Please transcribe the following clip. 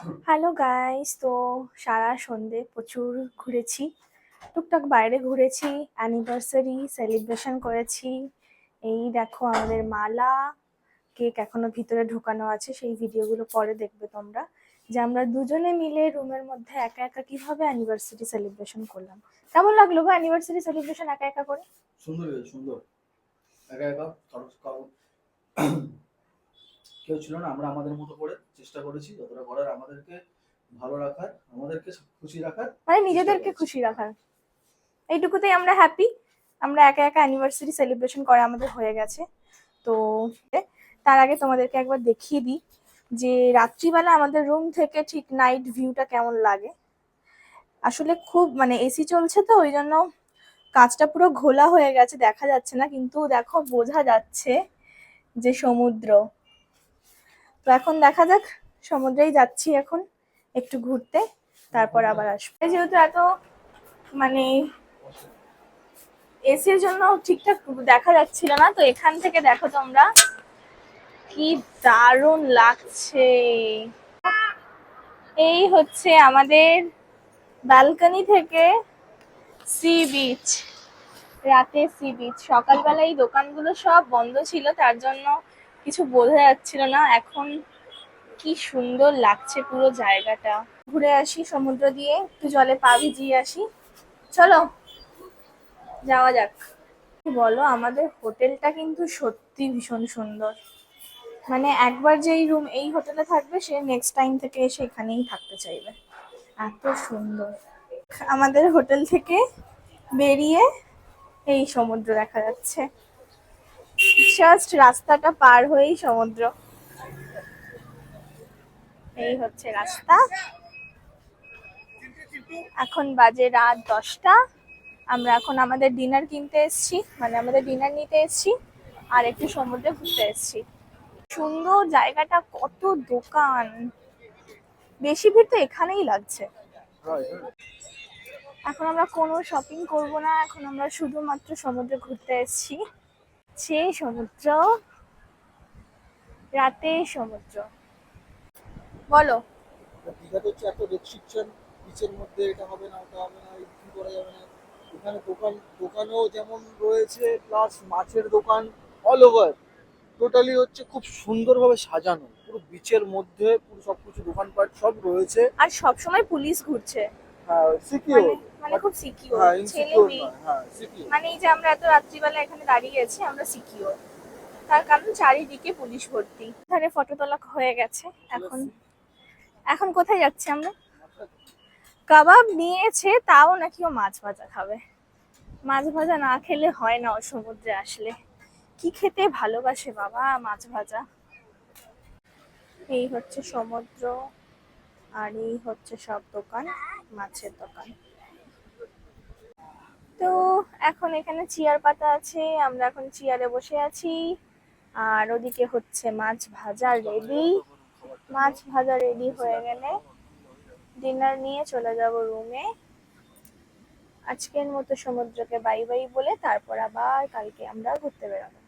Hello guys তো সারা সন্ধে প্রচুর ঘুরেছি। টুকটাক বাইরে ঘুরেছি অ্যানিভার্সারি সেলিব্রেশন করেছি। এই দেখো আমাদের মালা, কেক এখনও ভিতরে ঢোকানো আছে, সেই ভিডিওগুলো পরে দেখবে তোমরা। যে আমরা দুজনে মিলে রুমের মধ্যে একা একা কীভাবে অ্যানিভার্সারি সেলিব্রেশন করলাম? কেমন লাগল গো অ্যানিভার্সারি সেলিব্রেশন একা একা করে? সুন্দর সুন্দর। একা একা কেউ ছিল না আমরা আমাদের মতো করে চেষ্টা করেছি যতটা করার আমাদেরকে ভালো রাখার আমাদেরকে খুশি রাখার মানে নিজেদেরকে খুশি রাখার। এইটুকুতেই আমরা হ্যাপি আমরা একা একা অ্যানিভার্সারি সেলিব্রেশন করা আমাদের হয়ে গেছে। তো তার আগে তোমাদেরকে একবার দেখিয়ে দিই যে রাত্রিবেলা আমাদের রুম থেকে ঠিক নাইট ভিউটা কেমন লাগে। আসলে খুব মানে এসি চলছে তো ওই জন্য কাঁচটা পুরো ঘোলা হয়ে গেছে দেখা যাচ্ছে না কিন্তু দেখো বোঝা যাচ্ছে যে সমুদ্র। তো এখন দেখা যাক, সমুদ্রেই যাচ্ছি এখন, একটু ঘুরতে, তারপর আবার আসব। যেহেতু এত মানে এসির জন্য ঠিকঠাক দেখা যাচ্ছিল না, তো এখান থেকে দেখো তোমরা, কি দারুণ লাগছে। এই হচ্ছে আমাদের ব্যালকনি থেকে সি বিচ, রাতে সি বিচ। সকালবেলা এই দোকানগুলো সব বন্ধ ছিল, তার জন্য কিছু বোঝা যাচ্ছিল না, এখন কি সুন্দর লাগছে পুরো জায়গাটা। ঘুরে আসি সমুদ্র দিয়ে, একটু জলে পা ভিজিয়ে আসি। চলো, যাওয়া যাক। বলো, আমাদের হোটেলটা কিন্তু সত্যি ভীষণ সুন্দর। মানে একবার যেই রুম, এই হোটেলে থাকবে, সে নেক্সট টাইম থেকে এসে এখানেই থাকতে চাইবে। এত সুন্দর। আমাদের হোটেল থেকে বেরিয়ে এই সমুদ্র দেখা যাচ্ছে। জাস্ট রাস্তাটা পার হয়েই সমুদ্র। এই হচ্ছে রাস্তা। এখন বাজে রাত দশটা। আমরা এখন আমাদের ডিনার কিনতে এসেছি মানে আমাদের ডিনার নিতে এসেছি, আর একটু সমুদ্রে ঘুরতে এসেছি। সুন্দর জায়গাটা, কত দোকান। বেশি ভিড় তো এখানেই লাগছে। এখন আমরা কোনো শপিং করব না, এখন আমরা শুধুমাত্র সমুদ্রে ঘুরতে এসেছি। সে সমুদ্র রাতে সমুদ্র। বলো। দীঘাতে হচ্ছে এত রেস্ট্রিকশন বিচের মধ্যে এটা হবে না ওটা হবে না এই করা যাবে না। এখানে দোকান দোকানেও যেমন রয়েছে প্লাস মাছের দোকান অল ওভার টোটালি হচ্ছে খুব সুন্দরভাবে সাজানো। পুরো বিচের মধ্যে পুরো সবকিছু দোকানপাট সব রয়েছে। আর সব সময় পুলিশ ঘুরছে। হ্যাঁ সিকিউর মানে মানে খুব সিকিউর হ্যাঁ ছেলে মেয়ে। হ্যাঁ মানে এই যে আমরা এত রাত্রিবেলা এখানে দাঁড়িয়ে আছি আমরা সিকিউর তার কারণ চারিদিকে পুলিশ ভর্তি। ধারে ফটো তোলা হয়ে গেছে এখন। এখন কোথায় যাচ্ছি আমরা? কাবাব নিয়েছে তাও নাকি ও মাছ ভাজা খাবে। মাছ ভাজা না খেলে হয় না ও সমুদ্রে আসলে। কি খেতে ভালোবাসে বাবা মাছ ভাজা? এই হচ্ছে সমুদ্র আর এই হচ্ছে সব দোকান। মাছের দোকান। তো এখন এখানে চেয়ার পাতা আছে, আমরা এখন চেয়ারে বসে আছি। আর ওদিকে হচ্ছে মাছ ভাজা রেডি মাছ ভাজা রেডি হয়ে গেলে ডিনার নিয়ে চলে যাব রুমে আজকের মতো সমুদ্রকে বাই বাই বলে, তারপর আবার কালকে আমরা ঘুরতে বেরোবো।